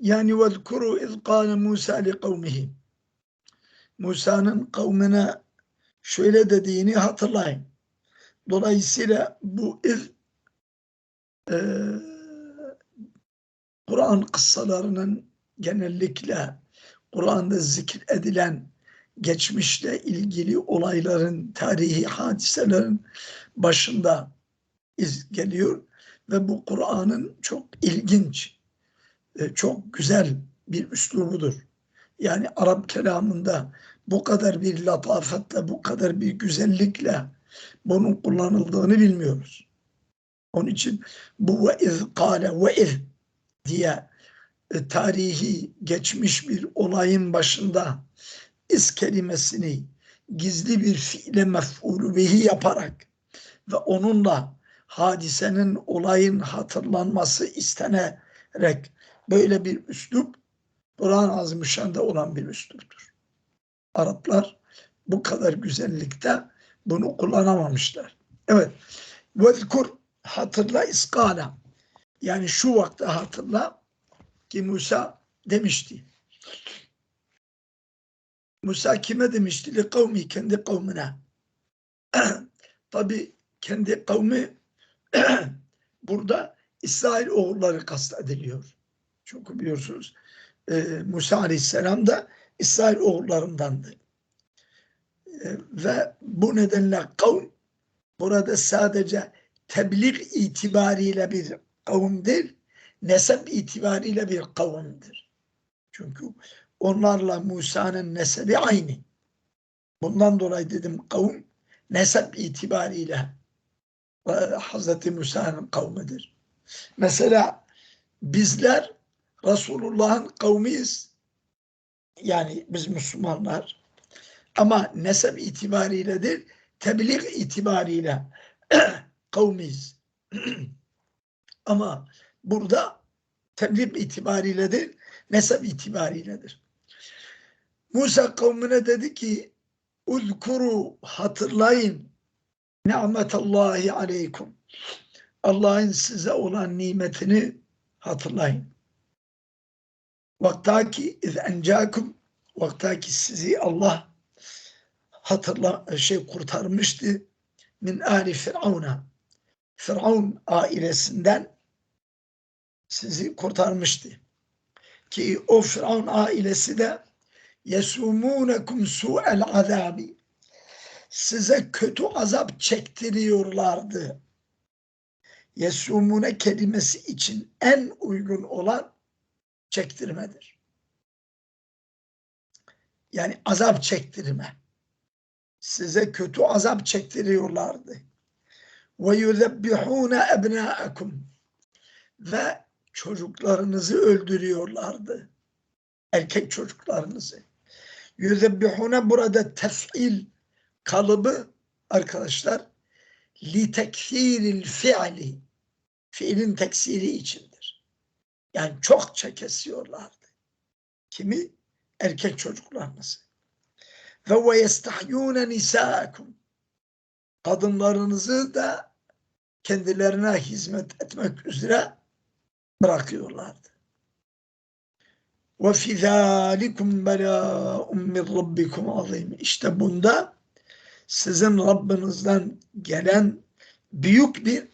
Yani vezkuru iz kâle Musa li. Musa'nın kavmine şöyle dediğini hatırlayın. Dolayısıyla bu iz e, Kur'an kıssalarının genellikle Kur'an'da zikir edilen geçmişle ilgili olayların, tarihi hadiselerin başında iz geliyor ve bu Kur'an'ın çok ilginç, e, çok güzel bir üslubudur. Yani Arap kelamında bu kadar bir latafetle, bu kadar bir güzellikle bunun kullanıldığını bilmiyoruz. Onun için bu ve iz kâle ve iz diye e, tarihi geçmiş bir olayın başında iz kelimesini gizli bir fiile mef'ulü vehi yaparak ve onunla hadisenin olayın hatırlanması istenerek böyle bir üslup Kur'an-ı Azimüşşan'da olan bir üsluptur. Araplar bu kadar güzellikte bunu kullanamamışlar. Evet. Vezkur hatırla iskala. Yani şu vakte hatırla ki Musa demişti. Musa kime demişti? Li kavmi kendi kavmine. Tabi kendi kavmi burada İsrail oğulları kastediliyor. Çünkü biliyorsunuz e, Musa Aleyhisselam da İsrail oğullarındandı. E, ve bu nedenle kavm burada sadece tebliğ itibariyle bir kavimdir, nesep itibariyle bir kavimdir. Çünkü onlarla Musa'nın nesebi aynı. Bundan dolayı dedim kavim nesep itibariyle e, Hazreti Musa'nın kavmidir. Mesela bizler Resulullah'ın kavmiyiz. Yani biz Müslümanlar. Ama nesep itibariyle değil, tebliğ itibariyle kavmiyiz. Ama burada tebliğ itibariyle değil, nesep itibariyledir. Musa kavmine dedi ki Uzkuru hatırlayın ni'metallahi aleykum. Allah'ın size olan nimetini hatırlayın. Vaktaki iz encakum vaktaki sizi Allah hatırla şey kurtarmıştı min ali firavuna Firavun ailesinden sizi kurtarmıştı. Ki o Firavun ailesi de yesumunekum su'el azabi size kötü azap çektiriyorlardı. Yesumune kelimesi için en uygun olan çektirmedir. Yani azap çektirme. Size kötü azap çektiriyorlardı. Ve yuzebbihune ebnâekum ve çocuklarınızı öldürüyorlardı. Erkek çocuklarınızı. Yüzebbihune burada tef'il kalıbı arkadaşlar li tekfiril fi'li fiilin teksiri içindir. Yani çok kesiyorlardı. Kimi? Erkek çocuklarınızı. Ve ve yestahyûne nisâkum kadınlarınızı da kendilerine hizmet etmek üzere bırakıyorlardı. Ve fi zâlikum belâ'un min rabbikum azîm. İşte bunda sizin Rabbinizden gelen büyük bir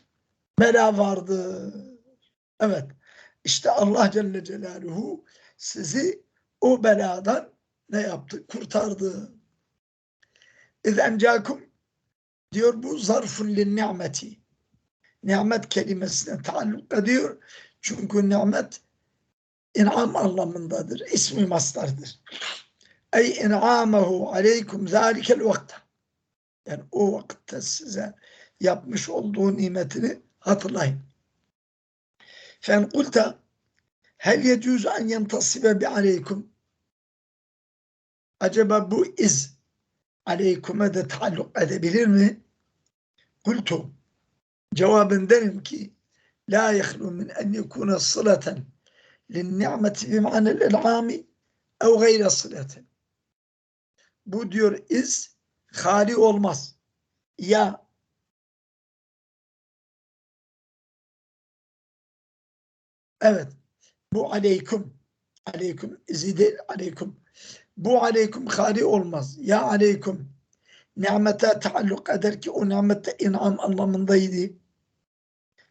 bela vardı. Evet. İşte Allah Celle Celaluhu sizi o beladan ne yaptı? Kurtardı. İzen cakum diyor bu zarfun lin nimeti. Nimet kelimesine taalluk ediyor. Çünkü nimet inam anlamındadır. İsmi mastardır. Ey in'amehu aleykum zâlikel vakte. Yani o vakitte size yapmış olduğu nimetini hatırlayın. Fen kulta hel yecüz en yentasibe bi aleykum acaba bu iz aleyküme de taalluk edebilir mi? Kultu cevabın derim ki la yehlu min en yekune sıleten lin ni'meti bi ma'nel il'ami ev gayre sıleten bu diyor iz hali olmaz. Ya evet bu aleyküm Aleyküm izi değil aleyküm. Bu aleyküm hali olmaz. Ya aleyküm nimete taalluk eder ki o nimette inam anlamındaydı.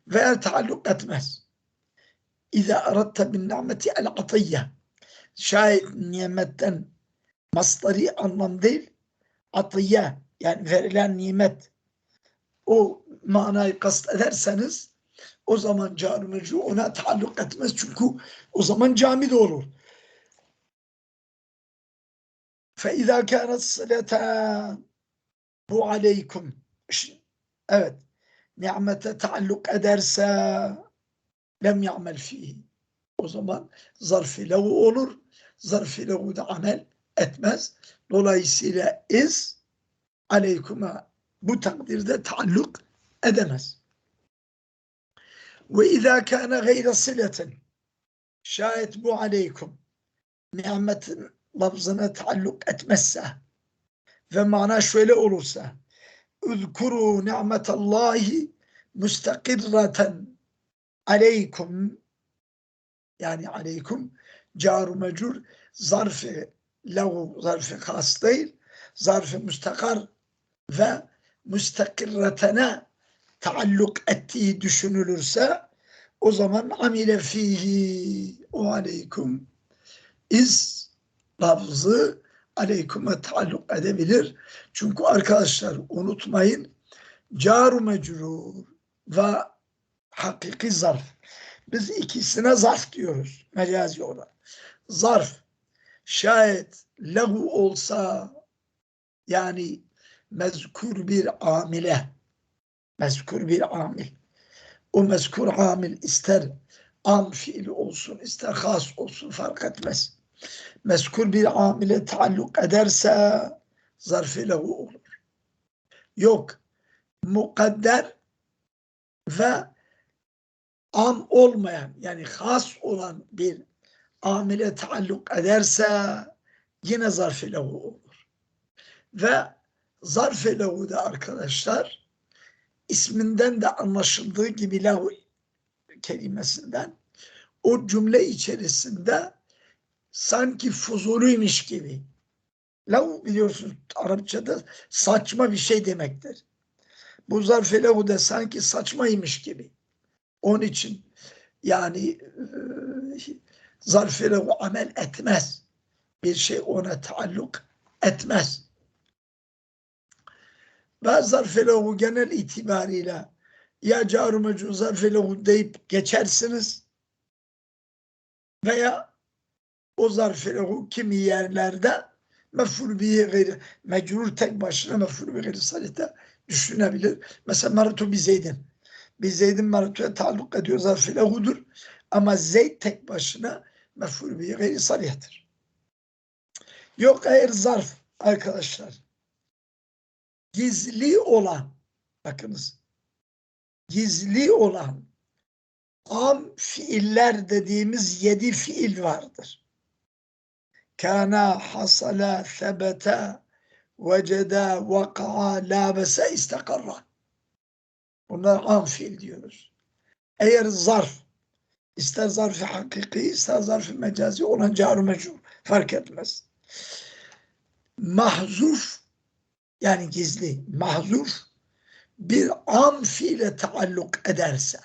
Veya taalluk etmez. İza aratta bin nimeti el atiyye. Şayet nimetten masları anlam değil, atiye yani verilen nimet o manayı kast ederseniz o zaman cari ona taalluk etmez çünkü o zaman cami de olur. فَاِذَا كَانَتْ صِلَةً bu aleyküm evet nimete taalluk ederse lem ya'mel fihi o zaman zarf-ı levu olur zarf-ı levu da amel etmez dolayısıyla iz aleykuma bu takdirde taalluk edemez ve izâ kâne gayre siletin. Şayet bu aleyküm nimetin lafzına taalluk etmezse ve mana şöyle olursa Üzkuru ni'metallahi müstakirraten aleykum. Yani aleykum caru mecur zarfı lehu zarfı has değil zarfı müstakar ve müstakirretene taalluk ettiği düşünülürse o zaman amile fihi o aleykum iz lafzı aleyküme taalluk edebilir. Çünkü arkadaşlar unutmayın caru mecrur ve hakiki zarf. Biz ikisine zarf diyoruz mecazi olarak. Zarf şayet lehu olsa yani mezkur bir amile mezkur bir amil o mezkur amil ister am fiili olsun ister has olsun fark etmez meskur bir amile taalluk ederse zarf-ı lehu olur. Yok. Mukadder ve am olmayan yani has olan bir amile taalluk ederse yine zarf-ı olur. Ve zarf-ı da arkadaşlar isminden de anlaşıldığı gibi lehu kelimesinden o cümle içerisinde sanki fuzuluymuş gibi. Lav biliyorsunuz Arapçada saçma bir şey demektir. Bu zarf-ı lehu da sanki saçmaymış gibi. Onun için yani e, zarf-ı lehu amel etmez. Bir şey ona taalluk etmez. Ve zarf-ı lehu genel itibariyle ya caru zarf-ı lehu deyip geçersiniz veya o zarf-ı kimi yerlerde mef'ul bihi gayri mecrur tek başına mef'ul bihi gayri salite düşünebilir. Mesela maratu bi zeydin. Bi zeydin maratuya taalluk ediyor zarf-ı lehudur. Ama zeyd tek başına mef'ul bihi gayri salihtir. Yok eğer zarf arkadaşlar gizli olan bakınız gizli olan am fiiller dediğimiz yedi fiil vardır kana hasala sebeta veceda vaka'a labese istakarra. Bunlar am fiil diyoruz. Eğer zarf ister zarf-ı hakiki ister zarf-ı mecazi olan car mecrur fark etmez. Mahzuf yani gizli mahzuf bir am fiile taalluk ederse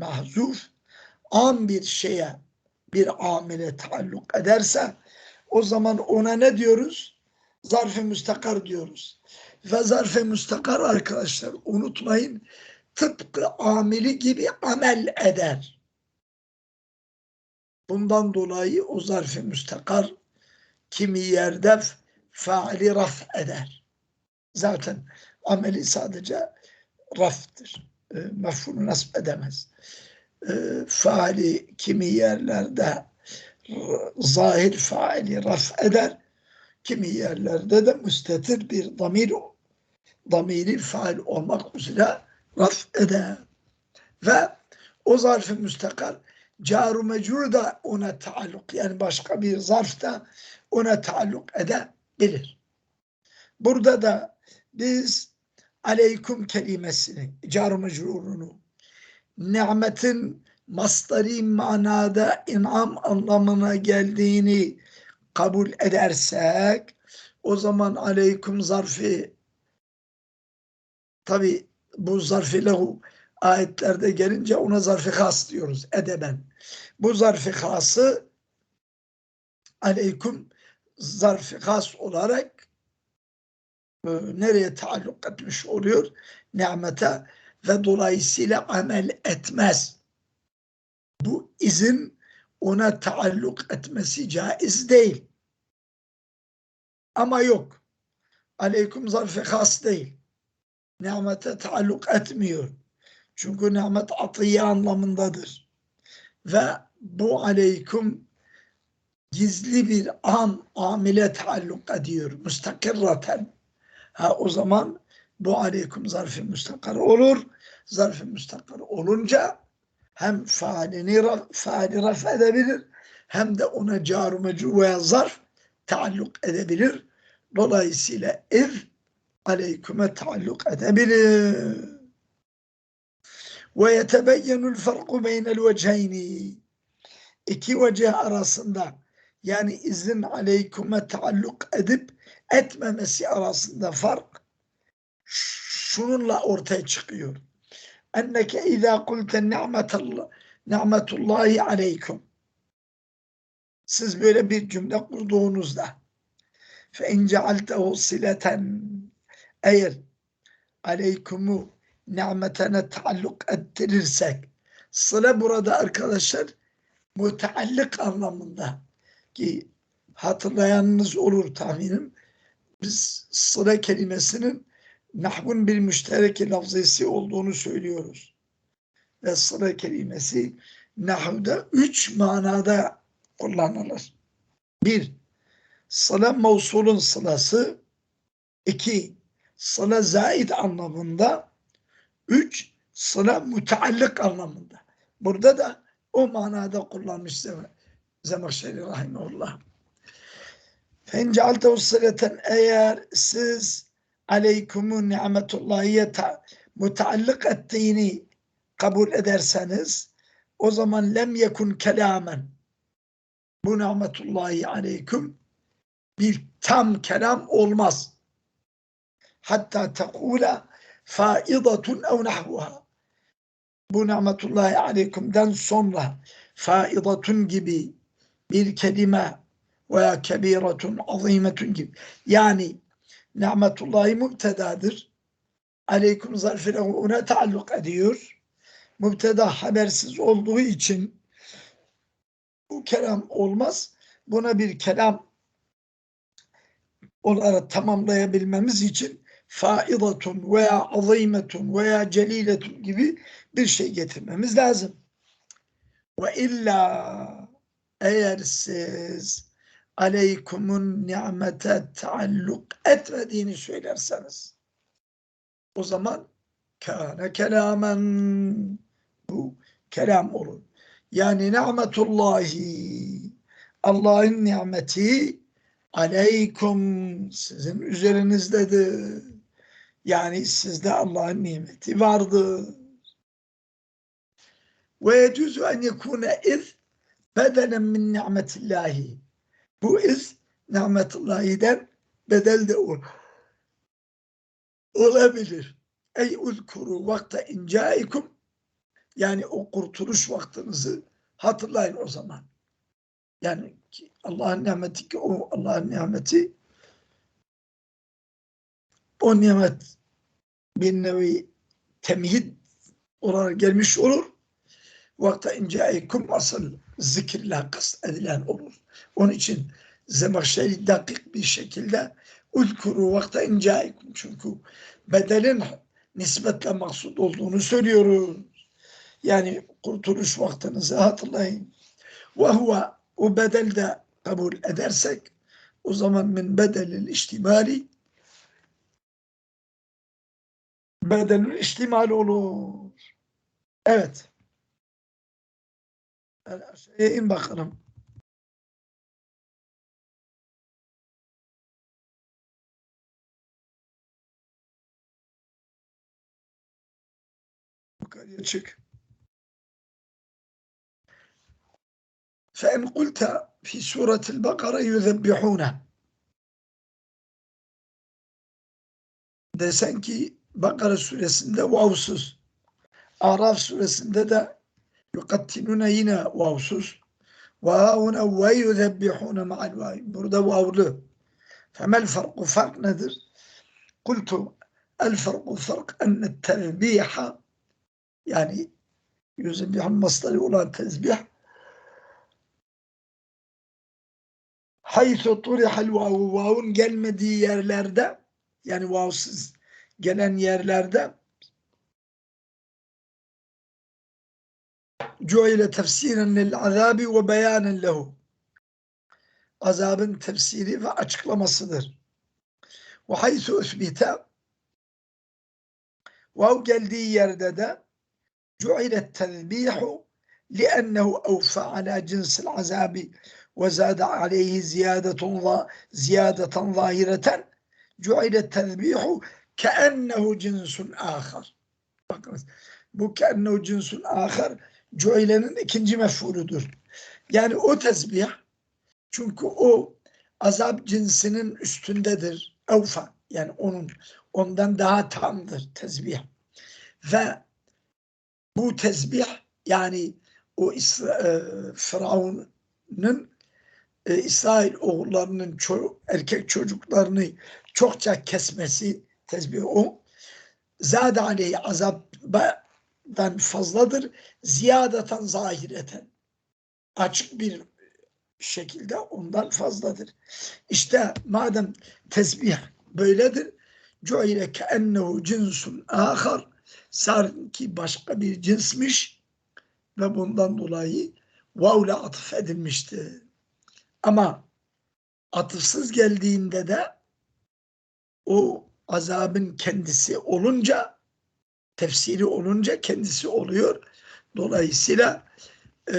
mahzuf am bir şeye bir amile taalluk ederse o zaman ona ne diyoruz? Zarf-ı müstakar diyoruz. Ve zarf-ı müstakar arkadaşlar unutmayın tıpkı amili gibi amel eder. Bundan dolayı o zarf-ı müstakar kimi yerde faali raf eder. Zaten ameli sadece raftır. E, mefhulü nasip edemez e, faali kimi yerlerde zahir faali raf eder, kimi yerlerde de müstetir bir damir damiri faal olmak üzere raf eder. Ve o zarf-ı müstakar caru mecrur da ona taalluk yani başka bir zarf da ona taalluk edebilir. Burada da biz aleyküm kelimesini caru mecrurunu nimetin mastarî manada inam anlamına geldiğini kabul edersek o zaman aleyküm zarfı tabi bu zarfı lehu ayetlerde gelince ona zarfı has diyoruz edeben. Bu zarfı hası aleyküm zarfı has olarak e, nereye taalluk etmiş oluyor? Nimete ve dolayısıyla amel etmez. Bu izin ona taalluk etmesi caiz değil. Ama yok. Aleyküm zarfı has değil. Nimete taalluk etmiyor. Çünkü nimet atiye anlamındadır. Ve bu aleyküm gizli bir an amile taalluk ediyor. Müstakirraten. Ha o zaman bu aleyküm zarf-ı müstakar olur. Zarf-ı müstakar olunca hem faalini faali raf edebilir hem de ona caru mecu veya zarf taalluk edebilir. Dolayısıyla ev aleyküme taalluk edebilir. Ve yetebeyyenul farku beynel vecheyni. İki vecih arasında yani izin aleyküme taalluk edip etmemesi arasında fark şununla ortaya çıkıyor. Enneke izâ kulte ni'metullahi aleyküm. Siz böyle bir cümle kurduğunuzda fe in cealtehu sileten eğer aleykümü nimetine taalluk ettirirsek sıla burada arkadaşlar müteallik anlamında ki hatırlayanınız olur tahminim biz sıra kelimesinin nahvun bir müşterek lafzesi olduğunu söylüyoruz. Ve sıra kelimesi nahvda üç manada kullanılır. Bir, sıla mevsulun sılası. iki sıla zaid anlamında. Üç, sıla müteallik anlamında. Burada da o manada kullanmış Zemahşeri Rahimullah. Fencealtehu sıleten eğer siz aleykumun nimetullahiye mutallık ettiğini kabul ederseniz o zaman lem yekun kelamen bu nimetullahi aleyküm bir tam kelam olmaz. Hatta tekula faidatun ev nahvuha bu nimetullahi aleykümden sonra faidatun gibi bir kelime veya kebiretun azimetun gibi yani nimetullahi mübtedadır. Aleyküm zarfı ona taalluk ediyor. Mübteda habersiz olduğu için bu kelam olmaz. Buna bir kelam olarak tamamlayabilmemiz için faidatun veya azimetun veya celiletun gibi bir şey getirmemiz lazım. Ve illa eğer siz aleykumun nimete taalluk etmediğini söylerseniz o zaman kâne kelamen bu kelam olur. Yani nimetullahi Allah'ın nimeti aleykum sizin üzerinizdedir. Yani sizde Allah'ın nimeti vardır. Ve yecuzu en yekune iz bedelen min nimetillahi bu iz nimetullahiden bedel de ol. olabilir. Ey uzkuru vakte incaikum yani o kurtuluş vaktinizi hatırlayın o zaman. Yani Allah'ın nimeti ki o Allah'ın nimeti o nimet bir nevi temhid olarak gelmiş olur. Vakta incaikum asıl zikirle kast edilen olur. Onun için Zemahşeri dakik bir şekilde ulkuru vakta incaikum çünkü bedelin nispetle maksud olduğunu söylüyoruz. Yani kurtuluş vaktinizi hatırlayın. Ve huve o bedel de kabul edersek o zaman min bedelil iştimali bedelil iştimal olur. Evet. Aşağıya in bakalım. Yukarıya çık. فإن قلت في سورة البقرة يذبحون desen ki Bakara suresinde vavsuz. Araf suresinde de yukattilune yine vavsuz. Ve haune ve yuzebbihune ma'al vav. Burada vavlı. Femel farku fark nedir? Kultu el farku fark enne tezbiha yani yüzebbihun masları olan tezbih haythu turihal vavu vavun gelmediği yerlerde yani vavsız gelen yerlerde جعل تفسيرا للعذاب وبيانا له. عذاب تفسيري فأشكل مصدر. وحيث أثبت وهو جلدي يردد جعل التذبيح لأنه أوفى على جنس العذاب وزاد عليه زيادة زيادة ظاهرة. جعل التذبيح كأنه جنس آخر. بكأنه جنس آخر cuilenin ikinci mef'uludur. Yani o tesbih çünkü o azap cinsinin üstündedir. Evfa yani onun ondan daha tamdır tesbih. Ve bu tesbih yani o İsra, e, Firavun'un e, İsrail oğullarının ço erkek çocuklarını çokça kesmesi tesbih o. Zade aleyhi azaptan fazladır. Ziyadatan zahireten. Açık bir şekilde ondan fazladır. İşte madem tesbih böyledir. Cu'ile keennehu cinsun ahar sanki başka bir cinsmiş ve bundan dolayı vavle atıf edilmiştir. Ama atıfsız geldiğinde de o azabın kendisi olunca tefsiri olunca kendisi oluyor. Dolayısıyla e,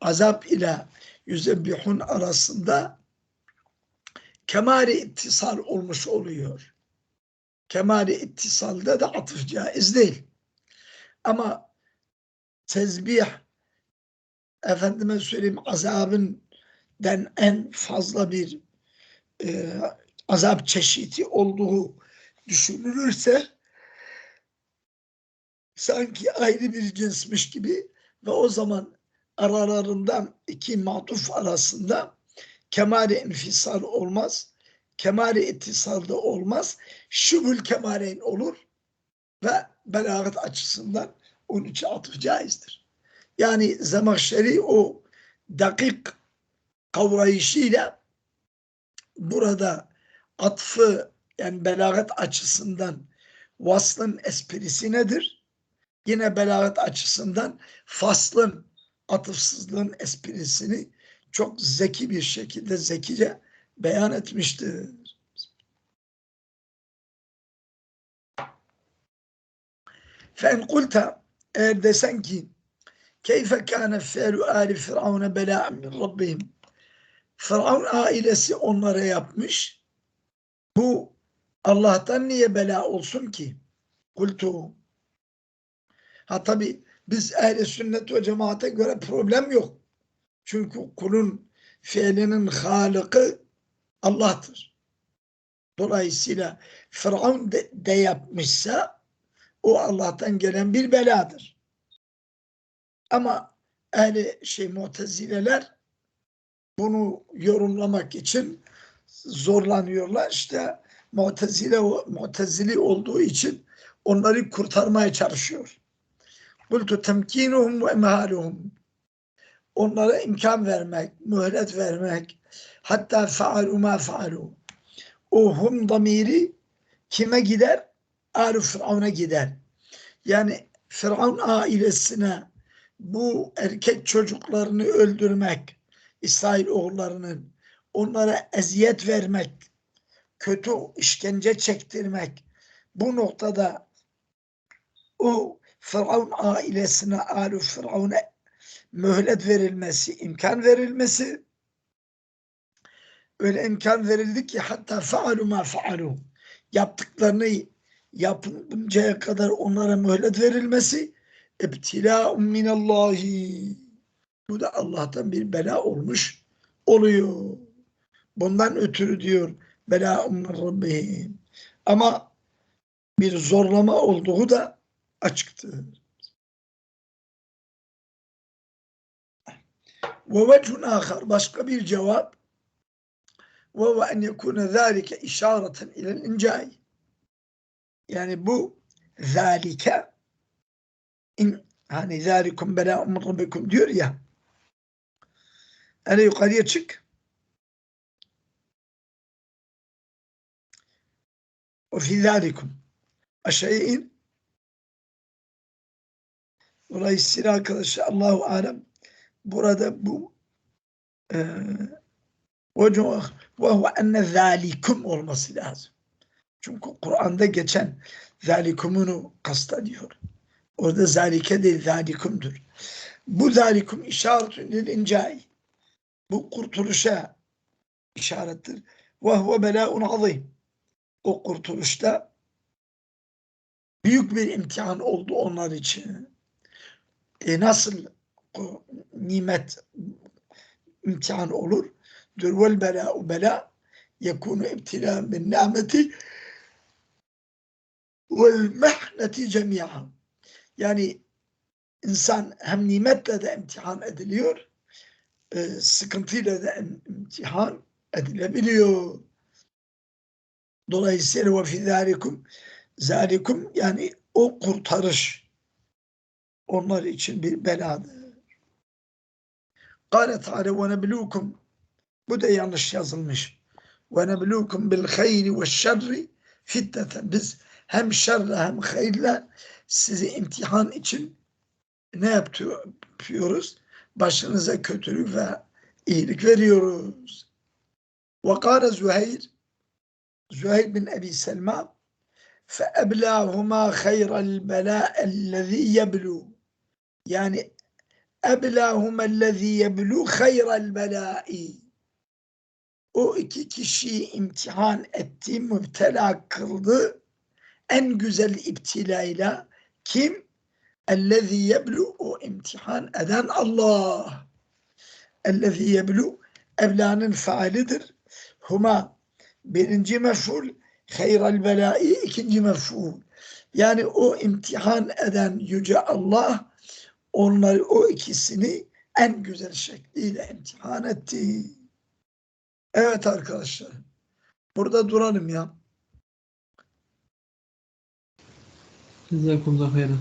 azap ile yüzebbihun arasında kemali ittisal olmuş oluyor. Kemali ittisalda da atıf caiz değil. Ama tezbih efendime söyleyeyim azabın den en fazla bir e, azap çeşidi olduğu düşünülürse sanki ayrı bir cinsmiş gibi ve o zaman aralarından iki matuf arasında kemale infisal olmaz, kemale ittisal da olmaz, şübül kemaleyn olur ve belagat açısından onun için atıf caizdir. Yani Zemahşeri o dakik kavrayışıyla burada atfı yani belagat açısından vaslın esprisi nedir? Yine belagat açısından faslın atıfsızlığın esprisini çok zeki bir şekilde zekice beyan etmiştir. Fen kulta eğer desen ki keyfe kâne fe'lu âli firavune belâ'en min rabbihim Firavun ailesi onlara yapmış. Bu Allah'tan niye bela olsun ki? Kultu. Ha tabi biz ehli sünnet ve cemaate göre problem yok. Çünkü kulun fiilinin halıkı Allah'tır. Dolayısıyla Firavun de, de yapmışsa o Allah'tan gelen bir beladır. Ama ehli şey mutezileler bunu yorumlamak için zorlanıyorlar. İşte mutezile, mutezili olduğu için onları kurtarmaya çalışıyor. Kultu temkinuhum ve emhaluhum. Onlara imkan vermek, mühlet vermek. Hatta faalu ma faalu. O hum damiri kime gider? Alu Firavun'a gider. Yani Firavun ailesine bu erkek çocuklarını öldürmek, İsrail oğullarının onlara eziyet vermek, kötü işkence çektirmek bu noktada o Firavun ailesine, alu Firavun'a mühlet verilmesi, imkan verilmesi öyle imkan verildi ki hatta faalu ma faalu yaptıklarını yapıncaya kadar onlara mühlet verilmesi ibtila'un minallahi Bu da Allah'tan bir bela olmuş oluyor. Bundan ötürü diyor bela min rabbihim. Ama bir zorlama olduğu da açıktır. Ve vechun ahar başka bir cevap ve ve en yekune zâlike işareten ilel incai. Yani bu zâlike in hani zâlikum belâ'un min rabbikum diyor ya hele yukarıya çık ve fî zâlikum aşağıya in dolayısıyla arkadaşlar Allahu alem burada bu e, ve huve enne zâlikum olması lazım. Çünkü Kur'an'da geçen zalikumunu kastediyor. Orada zalike değil zalikumdur. Bu zalikum işaretün lil. Bu kurtuluşa işarettir. Ve huve belâun azim. O kurtuluşta büyük bir imtihan oldu onlar için. E nasıl o nimet imtihan olur? Diyor vel belâ'u belâ yekûnu ibtilâ bin nimeti vel mehneti cemi'a. Yani insan hem nimetle de imtihan ediliyor, e, sıkıntıyla da imtihan edilebiliyor. Dolayısıyla ve fî zâlikum zâlikum yani o kurtarış onlar için bir beladır. Kâle Teala ve neblukum bu da yanlış yazılmış. Ve neblukum bil hayri ve şerri fitneten. Biz hem şerle hem hayırla sizi imtihan için ne yapıyoruz? Başınıza kötülük ve iyilik veriyoruz. Ve kâle Züheyr Züheyr bin Ebi Selma فَأَبْلَاهُمَا خَيْرَ الْبَلَاءَ الَّذ۪ي يَبْلُوا yani eblâhumellezî yeblû hayrel belâi. O iki kişiyi imtihan etti, müptela kıldı. En güzel iptilayla kim? Ellezî yeblu o imtihan eden Allah. Ellezî yeblu evlanın faalidir. Huma birinci mef'ul, hayrel belâi ikinci mef'ul. Yani o imtihan eden Yüce Allah onları o ikisini en güzel şekliyle imtihan etti. Evet arkadaşlar. Burada duralım ya. Cezakumullah hayran.